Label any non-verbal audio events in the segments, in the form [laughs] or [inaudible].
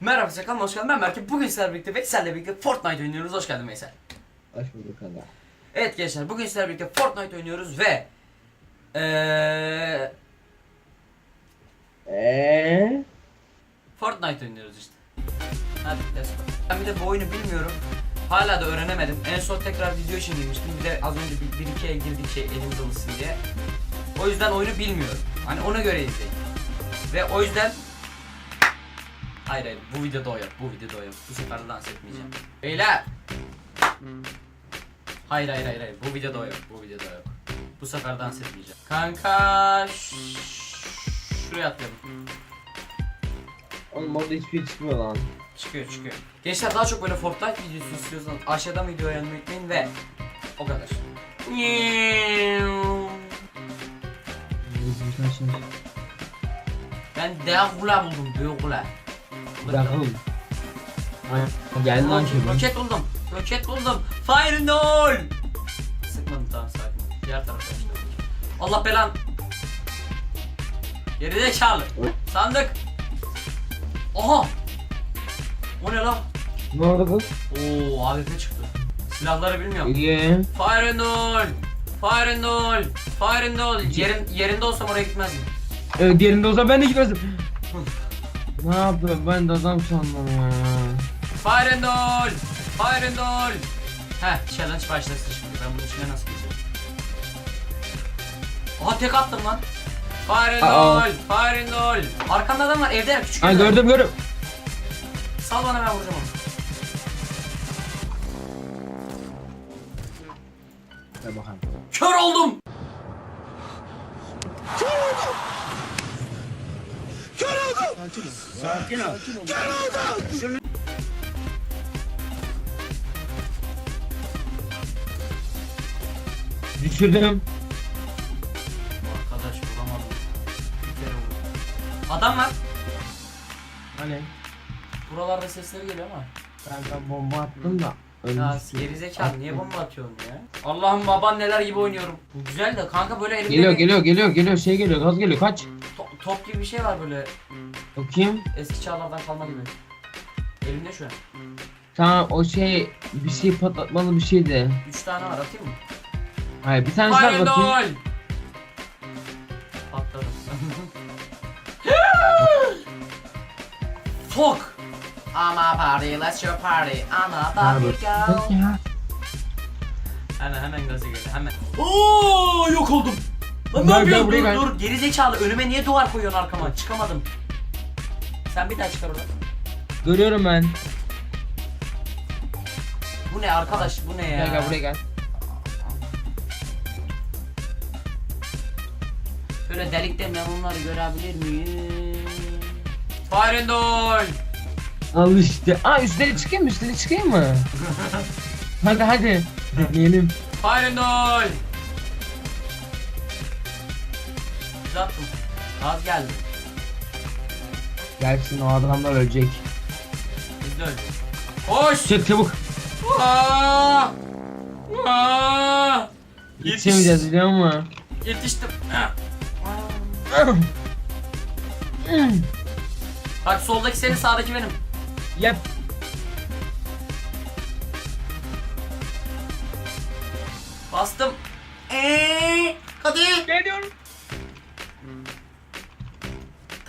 Merhaba kanalıma hoş geldin. Ben Berke. Bugün sizlerle birlikte Veysel'le birlikte Fortnite oynuyoruz. Hoş geldin Veysel. Hoş bulduk kanka. Evet gençler bugün sizlerle birlikte Fortnite oynuyoruz ve eee Eee? Fortnite oynuyoruz işte. Hadi let's go. Ben bir de bu oyunu bilmiyorum. Hala da öğrenemedim. En son tekrar video için girmiştim. Bir de az önce bir, bir iki el girdik şey elimiz alışsın diye. O yüzden oyunu bilmiyorum. Hani ona göre izleyin. Ve o yüzden Hayır hayır bu videoda o yok. Bu videoda o yok. Bu sefer de dans etmeyeceğim. Beyler. Hayır hayır hayır hayır. Bu videoda o yok. Bu videoda o yok. Bu sefer dans etmeyeceğim. Kanka ş- şuraya atlayalım. Oğlum orada hiçbir çıkmıyor lan. Çıkıyor çıkıyor. Gençler daha çok böyle Fortnite videosu istiyorsanız aşağıdan videoyu beğenmeyi unutmayın ve o kadar. Ben Deagula buldum. Deagula. Bırakalım. Geldi lan şey. Roket buldum. Roket buldum. Fire hole. Sıkmadım tamam sakin. Diğer tarafa işte. Allah belan. Geride zekalı. Sandık. Oha. O ne lan? Ne oldu? Oo AWP çıktı. Silahları bilmiyorum. İyi. Fire hole. Fire hole. Fire hole. Yerin, yerinde olsam oraya gitmezdim. Evet diğerinde olsa ben de gitmezdim. Ne yaptı? Ben de adam sandım ya. Fire the hole. Fire the hole. Heh challenge başlasın şimdi. Ben bunun içine nasıl gireceğim? Aha tek attım lan. Fire Aa. hole. Fire in the hole. Arkamda adam var evde küçük Ha evde. gördüm gördüm. Sal bana ben vuracağım onu. Hadi bakalım. Kör oldum. Düşürdüm. Arkadaş vuramadım. Bir kere vurdum. Adam var. Hani? Buralarda sesleri geliyor ama. Ben ben bomba attım da. Ya gerizekalı niye bomba atıyorsun ya? Allah'ım baban neler gibi oynuyorum. Bu güzel de kanka böyle elimde Geliyor geliyor geliyor geliyor şey geliyor gaz geliyor kaç. to- top gibi bir şey var böyle Bakayım. eski çağlardan kalma gibi. Elimde şu an. Tamam o şey bir şey patlatmalı bir şeydi. 3 tane var atayım mı? Hayır bir tane daha bakayım. Fireball! Patladı. Fuck! [laughs] I'm a party, let's your party. I'm a party girl. Ya. Hemen hemen gaza geldi hemen. Oo yok oldum. Lan ne Gel, yapıyorsun? gel, Dur buraya gel. dur geri zekalı önüme niye duvar koyuyorsun arkama? Çıkamadım. Sen bir daha çıkar oradan. Görüyorum ben. Bu ne arkadaş bu ne ya? Gel gel buraya gel. Şöyle delikten ben onları görebilir miyim? Hole! Al işte. Aa üstleri çıkayım mı? Üstleri çıkayım mı? [laughs] hadi hadi. Deneyelim. Fire Güzel attım. Gaz geldi. Gelsin o adamlar ölecek. Biz de öldük. Koş! Çık çabuk. Aa! Aa! Yetiş. Yetişemeyeceğiz biliyor musun? Yetiştim. [clears throat] Bak soldaki senin sağdaki benim. Yap. Bastım. Eee, hadi. Geliyorum.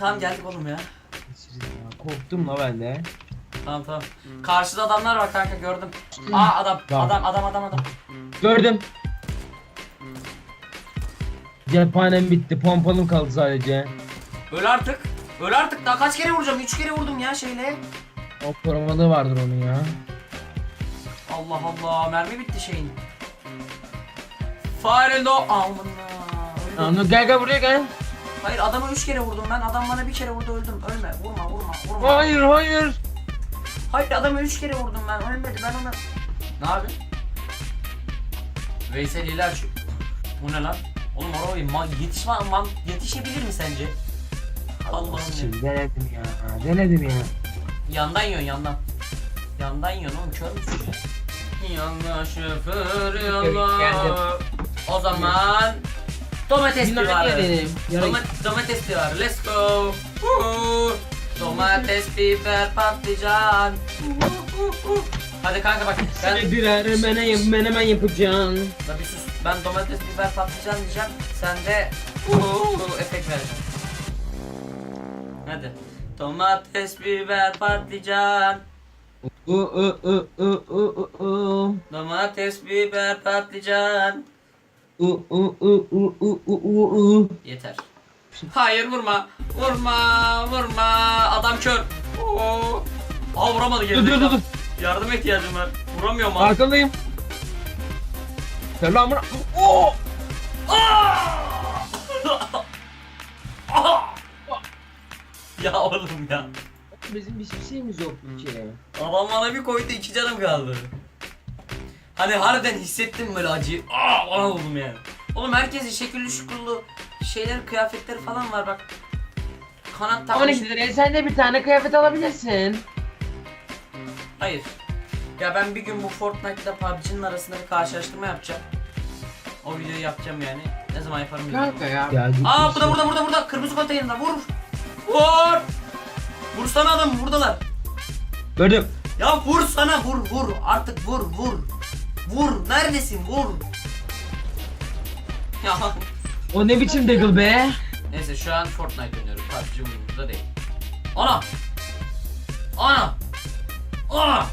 Tamam geldik oğlum ya. Korktum la ben de. Tamam tamam. Karşıda adamlar var kanka gördüm. Aa adam Tamam. adam adam adam adam. Gördüm. Cephanem bitti. Pompalım kaldı sadece. Öl artık. Öl artık. Daha kaç kere vuracağım? 3 kere vurdum ya şeyle. O korumalığı vardır onun ya. Allah Allah. Mermi bitti şeyin. Fire and o Aman ha, öldüm. Anu gel gel buraya gel. Hayır adamı 3 kere vurdum ben. Adam bana bir kere vurdu öldüm. Ölme. Vurma vurma vurma. Hayır hayır. Hayır adamı 3 kere vurdum ben. Ölmedi. Ben ona... Ne yapıyorsun? Veysel ilaç. Bu ne lan? Oğlum oraya ma yetişme man yetişebilir mi sence? Allah'ım denedim ya. Denedim ya. Yandan yiyorsun yandan. Yandan yiyorsun oğlum kör müsün ya? Yanına şoför yalla. O zaman domates Yine. Yani- Doma- domates divarı. Let's go. Woo. Domates, biber, patlıcan. Hadi kanka bak ben Seni birer menemen, menemen yapacağım. La bir sus. Ben domates, biber, patlıcan diyeceğim. Sen de uuu efekt vereceksin. Hadi. Domates, biber, patlıcan. U u u u u u u. Domates, biber, patlıcan. U u u u u u u u. Yeter. Hayır vurma. Vurma, vurma. Adam kör. Oo. Aa vuramadı Dur dur dur dur. Yardıma ihtiyacım var. Vuramıyorum abi. Arkandayım. Selamun. Oo! [laughs] ya oğlum ya. Bizim hiçbir şeyimiz yok ki. Adam bana bir koydu iki canım kaldı. Hani harbiden hissettim böyle acıyı. Aa ona oldum yani. Oğlum herkesin şekilli şukurlu şeyler kıyafetleri falan var bak. Kanat takmış. 12 liraya sen de bir tane kıyafet alabilirsin. Hayır. Ya ben bir gün bu Fortnite'da PUBG'nin arasında bir karşılaştırma yapacağım. O videoyu yapacağım yani. Ne zaman yaparım bilmiyorum. Kanka ya. ya Aa burada burada burada burada kırmızı konteynerinde vur. Vur. Vursana adam buradalar. Gördüm. Ya vur sana vur vur artık vur vur. Vur neredesin vur. Ya O ne biçim deagle be? neyse şu an Fortnite oynuyoruz. PUBG umurumda değil. Ana. Ana. Ana.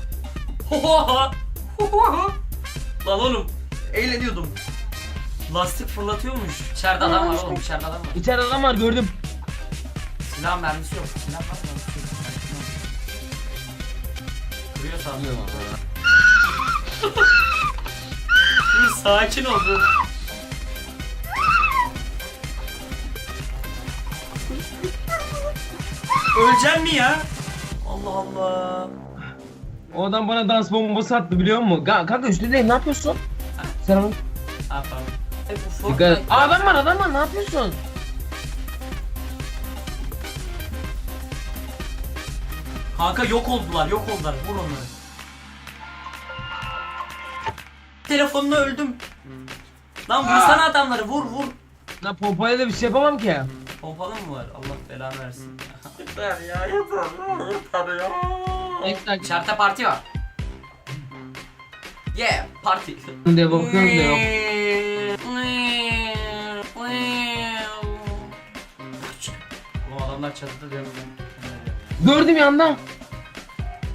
Hohoha. [laughs] Hohoha. Lan oğlum eğleniyordum. Lastik fırlatıyormuş. İçeride adam var oğlum içeride adam var. İçeride adam var gördüm. Silah mermisi yok. Silah var mı? Kırıyor sandım. [laughs] sakin ol dur. Öleceksin mi ya? Allah Allah. O adam bana dans bombası attı biliyor musun? Ka- Kanka üstündeyim ne yapıyorsun? Selam. Ha pardon. E bu Dikkat et. Fortnite. Aa, adam var adam var ne yapıyorsun? Kanka yok oldular yok oldular. Vur onları. Telefonla öldüm. Lan vursana adamları vur vur. Lan pompayla da bir şey yapamam ki. Pompalı mı var? Allah belanı versin. [laughs] yeter ya yeter yeter ya. Neyse İçeride parti var. Yeah parti. diye bakıyorum da yok. Oğlum adamlar çatıda diyorum. Gördüm yanda.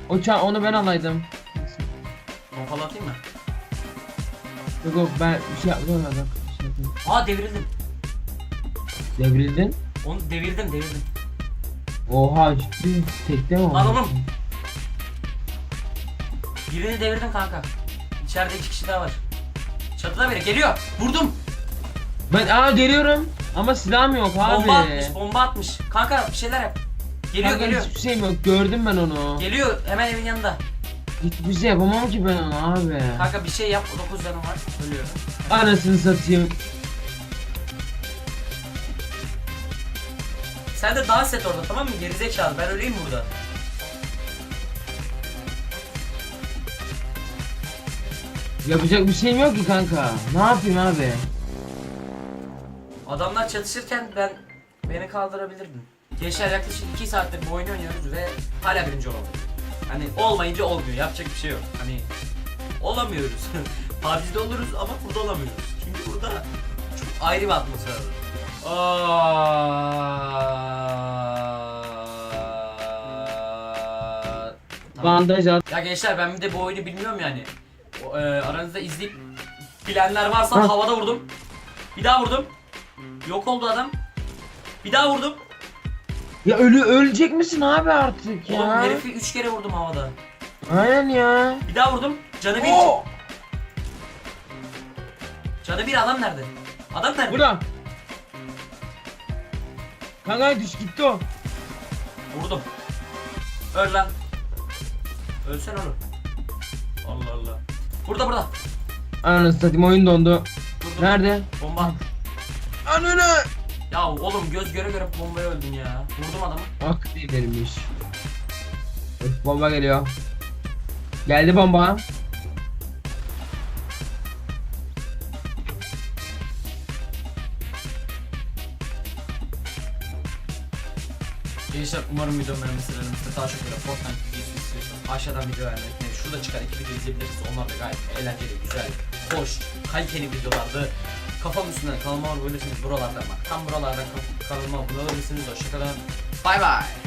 O ça onu ben alaydım. Pompalı atayım mı? Yok yok ben bir şey adam. Bir şey yapmadım. Aa devirdim. Devrildin. Onu devirdim devirdim. Oha ciddi. Tekte mi Lan oğlum. Birini devirdim kanka. İçeride iki kişi daha var. Çatıda biri geliyor. Vurdum. Ben aa geliyorum. Ama silahım yok abi. Bomba atmış, bomba atmış. Kanka bir şeyler yap. Geliyor Kanka geliyor. hiçbir şeyim yok. Gördüm ben onu. Geliyor hemen evin yanında. Hiçbir şey yapamam ki ben onu abi. Kanka bir şey yap. 9 canım var. Ölüyorum. Anasını satayım. Sen de dans et orada tamam mı? Gerizekalı. Ben öleyim burada. Yapacak bir şeyim yok ki kanka. Ne yapayım abi? Adamlar çatışırken ben beni kaldırabilirdin. Gençler yaklaşık 2 saattir bu oyunu oynuyoruz ve hala birinci olamadık. Hani olmayınca olmuyor. Yapacak bir şey yok. Hani olamıyoruz. [laughs] PUBG'de oluruz ama burada olamıyoruz. Çünkü burada çok ayrı bir atmosfer var. Aa, tamam. Bandaj at. Ya gençler ben bir de bu oyunu bilmiyorum yani. O, e, aranızda izleyip bilenler varsa Ha. havada vurdum. Bir daha vurdum. Yok oldu adam. Bir daha vurdum. Ya ölü ölecek misin abi artık ya? Oğlum herifi 3 kere vurdum havada. Aynen ya. Bir daha vurdum. Canı bir. Oo! Canı bir adam nerede? Adam nerede? Burada. Kanka düş gitti o. Vurdum. Öl lan. Ölsen oğlum. Allah Allah. Burada burada. Anasını satayım oyun dondu. Vurdum. Nerede? Bomba. Ananı. Ya oğlum göz göre göre bombaya öldün ya. Vurdum adamı. Ah, Bak delirmiş. Öf, bomba geliyor. Geldi bomba. Gençler umarım videomu beğenmişsinizdir. Daha çok böyle Fortnite videosu istiyorsanız aşağıdan video vermeyi şurada çıkan iki video izleyebilirsiniz. Onlar da gayet eğlenceli, güzel, hoş, kaliteli videolardı. Kafam üstünden kalma vurabilirsiniz buralardan bak. Tam buralardan kalma bulabilirsiniz. Hoşçakalın. Bay bay.